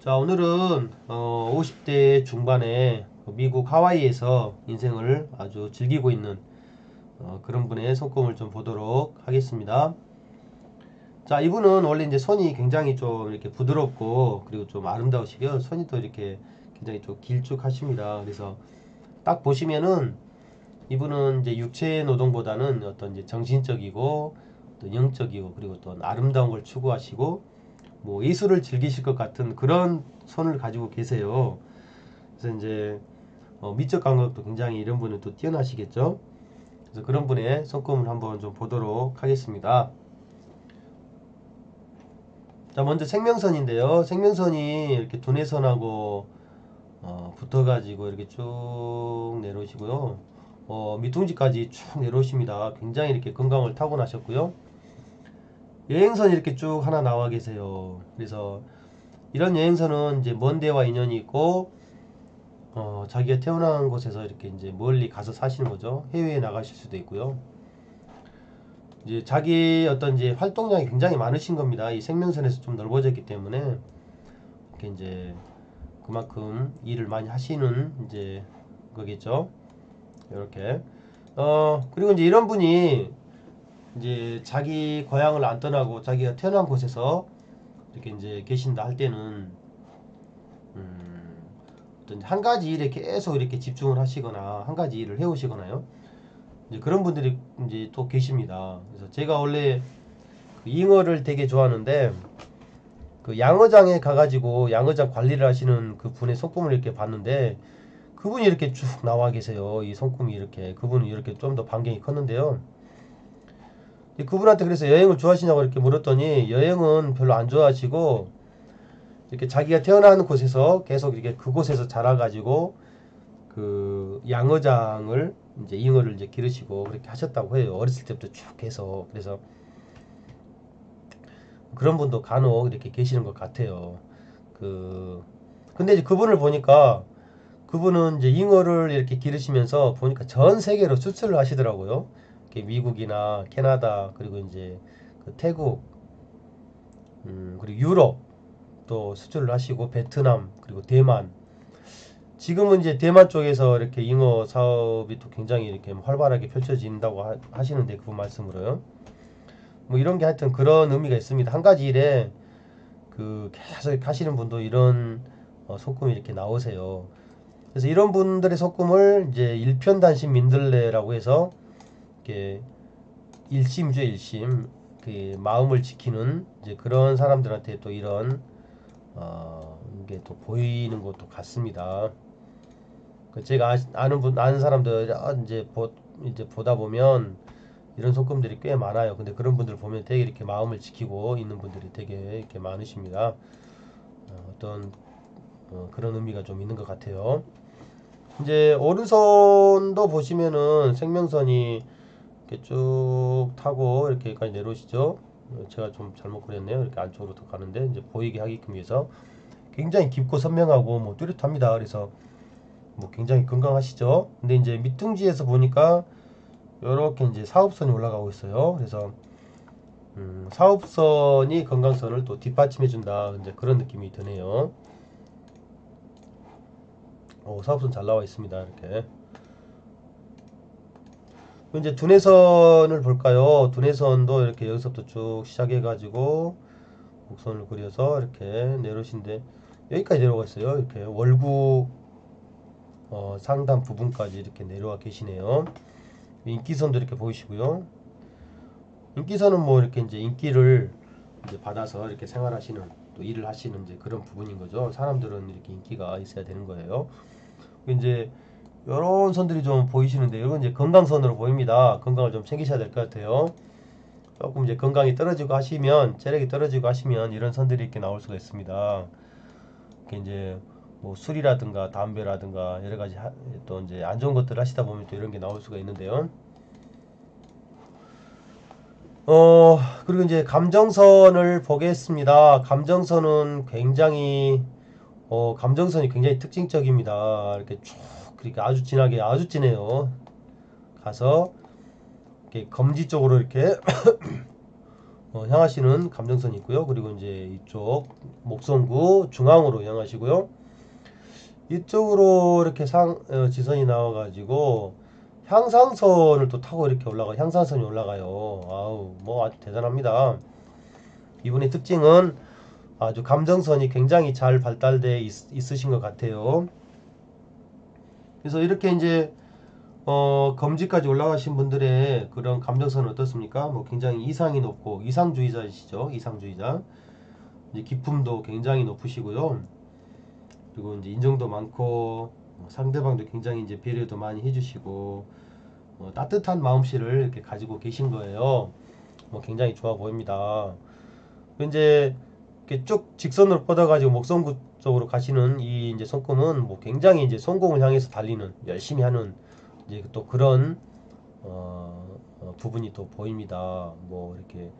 자 오늘은 어, 50대 중반에 미국 하와이에서 인생을 아주 즐기고 있는 어, 그런 분의 손금을 좀 보도록 하겠습니다. 자 이분은 원래 이제 손이 굉장히 좀 이렇게 부드럽고 그리고 좀 아름다우시고요. 손이 또 이렇게 굉장히 좀 길쭉하십니다. 그래서 딱 보시면은 이분은 이제 육체 노동보다는 어떤 이제 정신적이고 또 영적이고 그리고 또 아름다운 걸 추구하시고 뭐 예술을 즐기실 것 같은 그런 손을 가지고 계세요. 그래서 이제 어, 미적 감각도 굉장히 이런 분은 또 뛰어나시겠죠. 그래서 그런 분의 손금을 한번 좀 보도록 하겠습니다. 자, 먼저 생명선인데요. 생명선이 이렇게 두뇌선하고 어, 붙어가지고 이렇게 쭉 내려오시고요. 어, 밑둥지까지 쭉 내려오십니다. 굉장히 이렇게 건강을 타고나셨고요. 여행선 이렇게 쭉 하나 나와 계세요. 그래서 이런 여행선은 이제 먼 데와 인연이 있고 어, 자기가 태어난 곳에서 이렇게 이제 멀리 가서 사시는 거죠. 해외에 나가실 수도 있고요. 이제 자기 어떤 이제 활동량이 굉장히 많으신 겁니다. 이 생명선에서 좀 넓어졌기 때문에 이렇게 이제 그만큼 일을 많이 하시는 이제 거겠죠. 이렇게 어 그리고 이제 이런 분이 이제 자기 고향을 안 떠나고 자기가 태어난 곳에서 이렇게 이제 계신다 할 때는 음, 어떤 한 가지 일에 계속 이렇게 집중을 하시거나 한 가지 일을 해오시거나요. 이제 그런 분들이 이제 또 계십니다. 그래서 제가 원래 그 잉어를 되게 좋아하는데 그 양어장에 가가지고 양어장 관리를 하시는 그 분의 손금을 이렇게 봤는데 그분이 이렇게 쭉 나와 계세요. 이 손금이 이렇게 그분은 이렇게 좀 더 반경이 컸는데요. 그분한테 그래서 여행을 좋아하시냐고 이렇게 물었더니 여행은 별로 안 좋아하시고 이렇게 자기가 태어난 곳에서 계속 이렇게 그곳에서 자라가지고 그 양어장을 이제 잉어를 이제 기르시고 그렇게 하셨다고 해요. 어렸을 때부터 쭉 해서 그래서 그런 분도 간혹 이렇게 계시는 것 같아요. 그 근데 이제 그분을 보니까 그분은 이제 잉어를 이렇게 기르시면서 보니까 전 세계로 수출을 하시더라고요. 미국이나 캐나다 그리고 이제 그 태국 음, 그리고 유럽 또 수출을 하시고 베트남 그리고 대만 지금은 이제 대만 쪽에서 이렇게 잉어 사업이 또 굉장히 이렇게 활발하게 펼쳐진다고 하, 하시는데 그 말씀으로요. 뭐 이런 게 하여튼 그런 의미가 있습니다. 한 가지 일에 그 계속 하시는 분도 이런 어, 소금이 이렇게 나오세요. 그래서 이런 분들의 소금을 이제 일편단심 민들레라고 해서 이렇게 일심이죠 일심 그 마음을 지키는 이제 그런 사람들한테 또 이런 어 이게 또 보이는 것도 같습니다. 그 제가 아, 아는 분 아는 사람들 아, 이제 보 이제 보다 보면 이런 손금들이 꽤 많아요. 근데 그런 분들 보면 되게 이렇게 마음을 지키고 있는 분들이 되게 이렇게 많으십니다. 어, 어떤 어, 그런 의미가 좀 있는 것 같아요. 이제 오른손도 보시면은 생명선이 이렇게 쭉 타고 이렇게까지 내려오시죠. 어, 제가 좀 잘못 그렸네요. 이렇게 안쪽으로 더 가는데 이제 보이게 하게끔 해서 굉장히 깊고 선명하고 뭐 뚜렷합니다. 그래서 뭐 굉장히 건강하시죠. 근데 이제 밑둥지에서 보니까 이렇게 이제 사업선이 올라가고 있어요. 그래서 음, 사업선이 건강선을 또 뒷받침해 준다. 이제 그런 느낌이 드네요. 오, 사업선 잘 나와 있습니다. 이렇게. 이제 두뇌선을 볼까요? 두뇌선도 이렇게 여기서부터 쭉 시작해 가지고 곡선을 그려서 이렇게 내려오신데 여기까지 내려가 있어요. 이렇게 월구 어, 상단 부분까지 이렇게 내려와 계시네요. 인기선도 이렇게 보이시고요. 인기선은 뭐 이렇게 이제 인기를 이제 받아서 이렇게 생활하시는 또 일을 하시는 이제 그런 부분인 거죠. 사람들은 이렇게 인기가 있어야 되는 거예요. 이제 이런 선들이 좀 보이시는데 이건 이제 건강선으로 보입니다. 건강을 좀 챙기셔야 될 것 같아요. 조금 이제 건강이 떨어지고 하시면 체력이 떨어지고 하시면 이런 선들이 이렇게 나올 수가 있습니다. 이렇게 이제 뭐 술이라든가 담배라든가 여러 가지 하- 또 이제 안 좋은 것들 하시다 보면 또 이런 게 나올 수가 있는데요. 어 그리고 이제 감정선을 보겠습니다. 감정선은 굉장히 어 감정선이 굉장히 특징적입니다. 이렇게 쭉 그러니까 아주 진하게 아주 진해요. 가서 이렇게 검지 쪽으로 이렇게 어, 향하시는 감정선이 있고요. 그리고 이제 이쪽 목성구 중앙으로 향하시고요. 이쪽으로 이렇게 상 어, 지선이 나와가지고 향상선을 또 타고 이렇게 올라가 향상선이 올라가요. 아우 뭐 아주 대단합니다. 이분의 특징은 아주 감정선이 굉장히 잘 발달돼 있, 있으신 것 같아요. 그래서 이렇게 이제 어, 검지까지 올라가신 분들의 그런 감정선은 어떻습니까? 뭐 굉장히 이상이 높고 이상주의자이시죠. 이상주의자. 이제 기품도 굉장히 높으시고요. 그리고 이제 인정도 많고 어, 상대방도 굉장히 이제 배려도 많이 해주시고 어, 따뜻한 마음씨를 이렇게 가지고 계신 거예요. 뭐 굉장히 좋아 보입니다. 이제 이렇게 쭉 직선으로 뻗어가지고 목성구 쪽으로 가시는 이 이제 손금은 뭐 굉장히 이제 성공을 향해서 달리는 열심히 하는 이제 또 그런 어, 어, 부분이 또 보입니다. 뭐 이렇게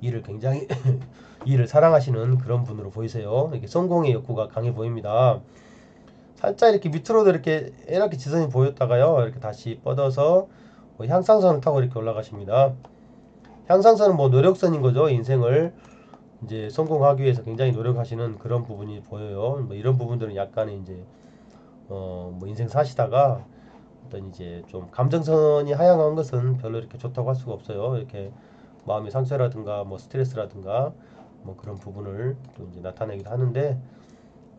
일을 굉장히 일을 사랑하시는 그런 분으로 보이세요. 이렇게 성공의 욕구가 강해 보입니다. 살짝 이렇게 밑으로도 이렇게 이렇게 지선이 보였다가요. 이렇게 다시 뻗어서 뭐 향상선을 타고 이렇게 올라가십니다. 향상선은 뭐 노력선인 거죠. 인생을 이제 성공하기 위해서 굉장히 노력하시는 그런 부분이 보여요. 뭐 이런 부분들은 약간의 이제 어 뭐 인생 사시다가 어떤 이제 좀 감정선이 하향한 것은 별로 이렇게 좋다고 할 수가 없어요. 이렇게 마음의 상처라든가 뭐 스트레스라든가 뭐 그런 부분을 또 이제 나타내기도 하는데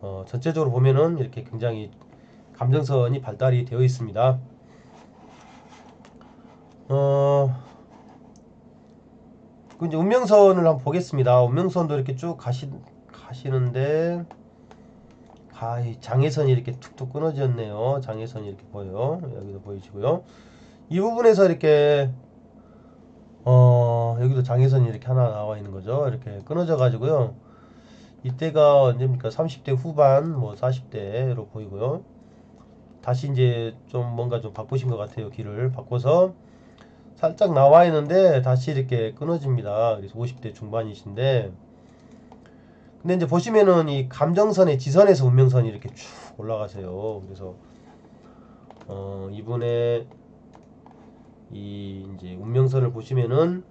어 전체적으로 보면은 이렇게 굉장히 감정선이 발달이 되어 있습니다. 어, 그 이제 운명선을 한번 보겠습니다. 운명선도 이렇게 쭉 가시, 가시는데, 아, 이 장애선이 이렇게 툭툭 끊어졌네요. 장애선이 이렇게 보여요. 여기도 보이시고요. 이 부분에서 이렇게, 어, 여기도 장애선이 이렇게 하나 나와 있는 거죠. 이렇게 끊어져 가지고요. 이때가 언제입니까? 30대 후반, 뭐 40대로 보이고요. 다시 이제 좀 뭔가 좀 바꾸신 것 같아요. 길을 바꿔서 살짝 나와 있는데 다시 이렇게 끊어집니다. 그래서 50대 중반이신데 근데 이제 보시면은 이 감정선의 지선에서 운명선이 이렇게 쭉 올라가세요. 그래서 어 이분의 이 이제 운명선을 보시면은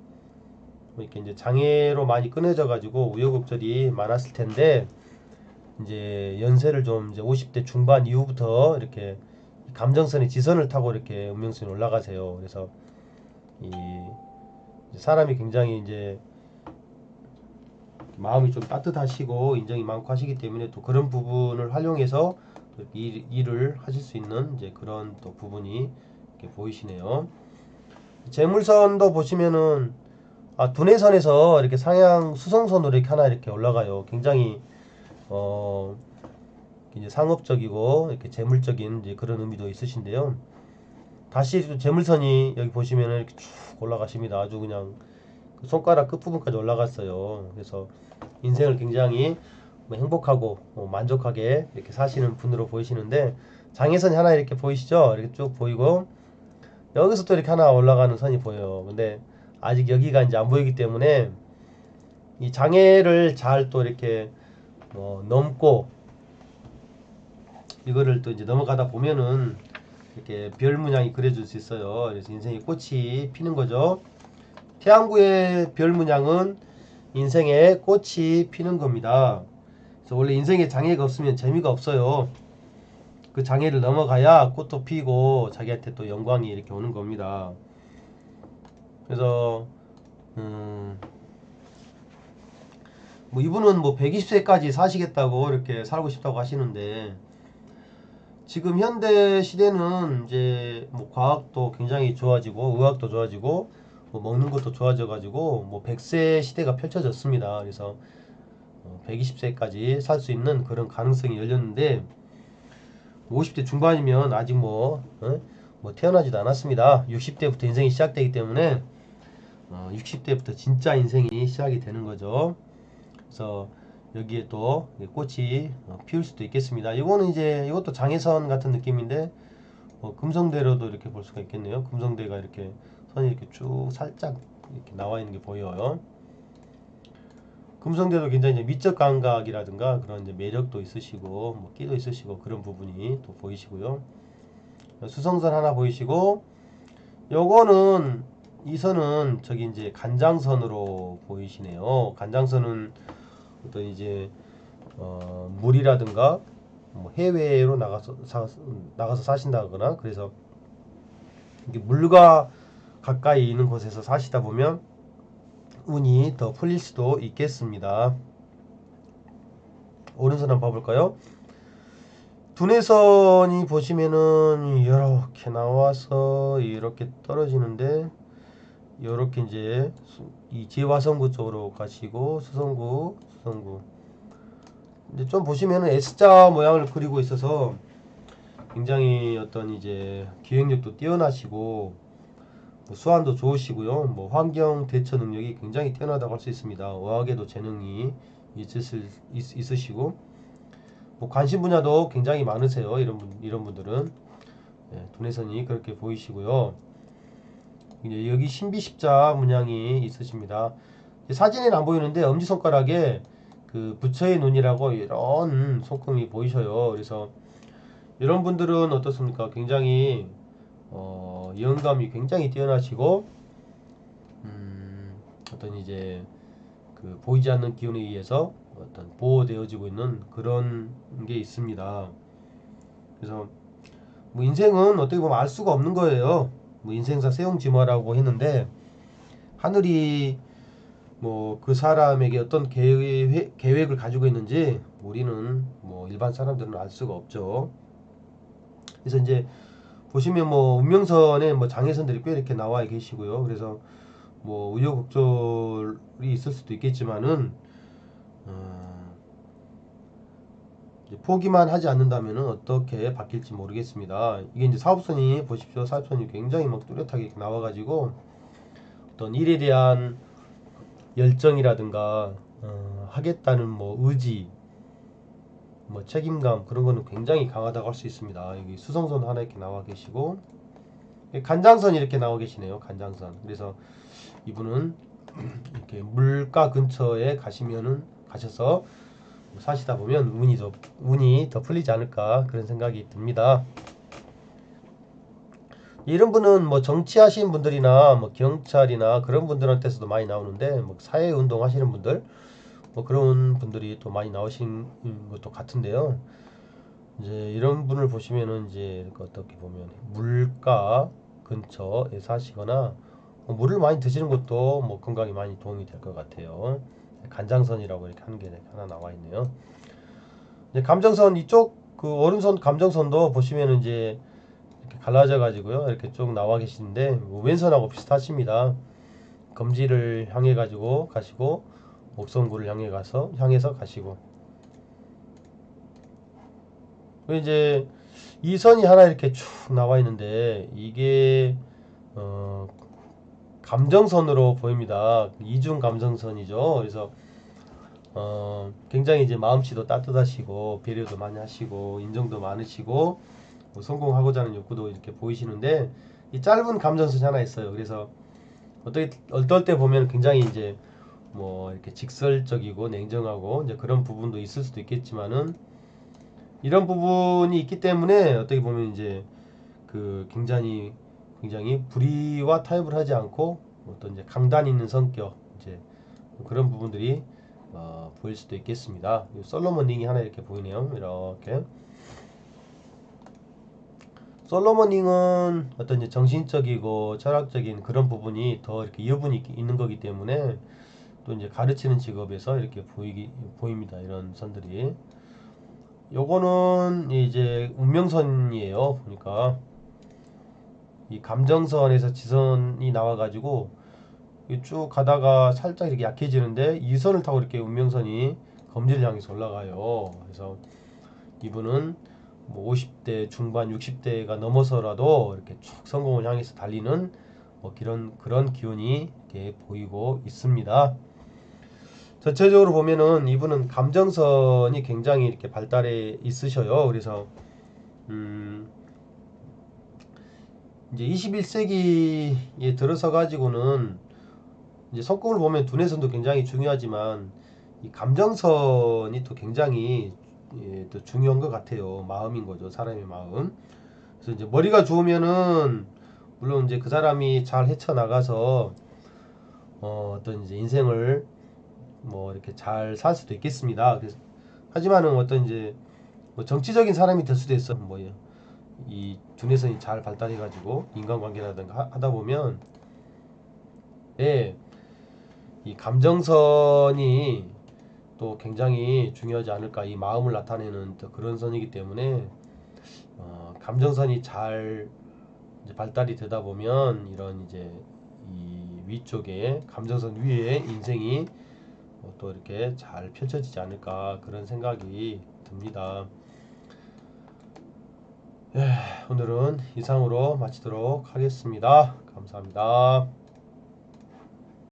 뭐 이렇게 이제 장애로 많이 끊어져 가지고 우여곡절이 많았을 텐데 이제 연세를 좀 이제 50대 중반 이후부터 이렇게 감정선의 지선을 타고 이렇게 운명선이 올라가세요. 그래서 이 사람이 굉장히 이제 마음이 좀 따뜻하시고 인정이 많고 하시기 때문에 또 그런 부분을 활용해서 또 일, 일을 하실 수 있는 이제 그런 또 부분이 이렇게 보이시네요. 재물선도 보시면은 아, 두뇌선에서 이렇게 상향 수성선으로 이렇게 하나 이렇게 올라가요. 굉장히 어 이제 상업적이고 이렇게 재물적인 이제 그런 의미도 있으신데요. 다시 또 재물선이 여기 보시면 이렇게 쭉 올라가십니다. 아주 그냥 그 손가락 끝부분까지 올라갔어요. 그래서 인생을 굉장히 뭐 행복하고 뭐 만족하게 이렇게 사시는 분으로 보이시는데 장애선이 하나 이렇게 보이시죠? 이렇게 쭉 보이고 여기서 또 이렇게 하나 올라가는 선이 보여요. 근데 아직 여기가 이제 안 보이기 때문에 이 장애를 잘 또 이렇게 뭐 넘고 이거를 또 이제 넘어가다 보면은 이렇게 별 문양이 그려질 수 있어요. 그래서 인생의 꽃이 피는 거죠. 태양구의 별 문양은 인생의 꽃이 피는 겁니다. 그래서 원래 인생에 장애가 없으면 재미가 없어요. 그 장애를 넘어가야 꽃도 피고 자기한테 또 영광이 이렇게 오는 겁니다. 그래서 음, 뭐 이분은 뭐 120세까지 사시겠다고 이렇게 살고 싶다고 하시는데 지금 현대 시대는 이제 뭐 과학도 굉장히 좋아지고 의학도 좋아지고 뭐 먹는 것도 좋아져 가지고 뭐 100세 시대가 펼쳐졌습니다. 그래서 120세까지 살 수 있는 그런 가능성이 열렸는데 50대 중반이면 아직 뭐, 어? 뭐 태어나지도 않았습니다. 60대부터 인생이 시작되기 때문에 어, 60대부터 진짜 인생이 시작이 되는 거죠. 그래서 여기에 또 꽃이 어, 피울 수도 있겠습니다. 이거는 이제 이것도 장애선 같은 느낌인데 어, 금성대로도 이렇게 볼 수가 있겠네요. 금성대가 이렇게 선이 이렇게 쭉 살짝 이렇게 나와 있는 게 보여요. 금성대도 굉장히 미적 감각이라든가 그런 이제 매력도 있으시고 뭐 끼도 있으시고 그런 부분이 또 보이시고요. 수성선 하나 보이시고 요거는 이 선은 저기 이제 간장선으로 보이시네요. 간장선은 어떤 이제 어, 물이라든가 뭐 해외로 나가서 사, 나가서 사신다거나 그래서 물과 가까이 있는 곳에서 사시다 보면 운이 더 풀릴 수도 있겠습니다. 오른손 한번 봐볼까요? 두뇌선이 보시면은 이렇게 나와서 이렇게 떨어지는데 이렇게 이제 수- 이 제화성구 쪽으로 가시고 수성구 수성구 이제 좀 보시면은 S자 모양을 그리고 있어서 굉장히 어떤 이제 기획력도 뛰어나시고 뭐 수완도 좋으시고요. 뭐 환경 대처 능력이 굉장히 뛰어나다고 할 수 있습니다. 어학에도 재능이 있으실, 있, 있으시고 뭐 관심 분야도 굉장히 많으세요. 이런 분 이런 분들은 예, 두뇌선이 그렇게 보이시고요. 여기 신비십자 문양이 있으십니다. 사진에는 안 보이는데 엄지 손가락에 그 부처의 눈이라고 이런 손금이 보이셔요. 그래서 이런 분들은 어떻습니까? 굉장히 어, 영감이 굉장히 뛰어나시고 음, 어떤 이제 그 보이지 않는 기운에 의해서 어떤 보호되어지고 있는 그런 게 있습니다. 그래서 뭐 인생은 어떻게 보면 알 수가 없는 거예요. 뭐 인생사 세용지마라고 했는데 하늘이 뭐 그 사람에게 어떤 계획, 계획을 가지고 있는지 우리는 뭐 일반 사람들은 알 수가 없죠. 그래서 이제 보시면 뭐 운명선에 뭐 장애선들이 꽤 이렇게 나와 계시고요. 그래서 뭐 우여곡절이 있을 수도 있겠지만은 어, 포기만 하지 않는다면은 어떻게 바뀔지 모르겠습니다. 이게 이제 사업선이 보십시오. 사업선이 굉장히 막 뚜렷하게 나와가지고 어떤 일에 대한 열정이라든가 어, 하겠다는 뭐 의지, 뭐 책임감 그런 거는 굉장히 강하다고 할 수 있습니다. 여기 수성선 하나 이렇게 나와 계시고 간장선 이렇게 나와 계시네요. 간장선. 그래서 이분은 이렇게 물가 근처에 가시면은 가셔서 사시다 보면 운이 더 운이 더 풀리지 않을까 그런 생각이 듭니다. 이런 분은 뭐 정치하시는 분들이나 뭐 경찰이나 그런 분들한테서도 많이 나오는데 뭐 사회 운동 하시는 분들 뭐 그런 분들이 또 많이 나오신 것도 같은데요. 이제 이런 분을 보시면은 이제 어떻게 보면 물가 근처에 사시거나 뭐 물을 많이 드시는 것도 뭐 건강에 많이 도움이 될 것 같아요. 간장선이라고 이렇게 하는 게 하나 나와 있네요. 이제 감정선 이쪽 그 오른손 감정선도 보시면은 이제 이렇게 갈라져 가지고요. 이렇게 쭉 나와 계시는데 뭐 왼손하고 비슷하십니다. 검지를 향해 가지고 가시고 목선구를 향해 가서 향해서 가시고 그 이제 이 선이 하나 이렇게 쭉 나와 있는데 이게 어 감정선으로 보입니다. 이중 감정선이죠. 그래서 어 굉장히 이제 마음씨도 따뜻하시고 배려도 많이 하시고 인정도 많으시고 뭐 성공하고자 하는 욕구도 이렇게 보이시는데 이 짧은 감정선이 하나 있어요. 그래서 어떻게 어떨 때 보면 굉장히 이제 뭐 이렇게 직설적이고 냉정하고 이제 그런 부분도 있을 수도 있겠지만은 이런 부분이 있기 때문에 어떻게 보면 이제 그 굉장히 굉장히 불의와 타협을 하지 않고 어떤 이제 강단 있는 성격 이제 그런 부분들이 어, 보일 수도 있겠습니다. 이 솔로몬 링이 하나 이렇게 보이네요. 이렇게 솔로몬 링은 어떤 이제 정신적이고 철학적인 그런 부분이 더 이렇게 여분이 있- 있는 거기 때문에 또 이제 가르치는 직업에서 이렇게 보이기 보입니다. 이런 선들이. 요거는 이제 운명선이에요. 보니까 이 감정선에서 지선이 나와가지고 이쭉 가다가 살짝 이렇게 약해지는데 이 선을 타고 이렇게 운명선이 검지를 향해서 올라가요. 그래서 이분은 뭐 50대 중반 60대가 넘어서라도 이렇게 쭉 성공을 향해서 달리는 뭐 그런 그런 기운이 이렇게 보이고 있습니다. 전체적으로 보면은 이분은 감정선이 굉장히 이렇게 발달해 있으셔요. 그래서 음 이제 21세기에 들어서 가지고는 이제 성공을 보면 두뇌선도 굉장히 중요하지만 이 감정선이 또 굉장히 예, 또 중요한 것 같아요. 마음인 거죠. 사람의 마음. 그래서 이제 머리가 좋으면은 물론 이제 그 사람이 잘 헤쳐나가서 어, 어떤 이제 인생을 뭐 이렇게 잘 살 수도 있겠습니다. 그래서 하지만은 어떤 이제 뭐 정치적인 사람이 될 수도 있어. 뭐 이 두뇌선이 잘 발달해 가지고 인간관계라든가 하- 하다 보면 예, 이 감정선이 또 굉장히 중요하지 않을까 이 마음을 나타내는 또 그런 선이기 때문에 어, 감정선이 잘 발달이 되다 보면 이런 이제 이 위쪽에 감정선 위에 인생이 어, 또 이렇게 잘 펼쳐지지 않을까 그런 생각이 듭니다. 예, 오늘은 이상으로 마치도록 하겠습니다. 감사합니다.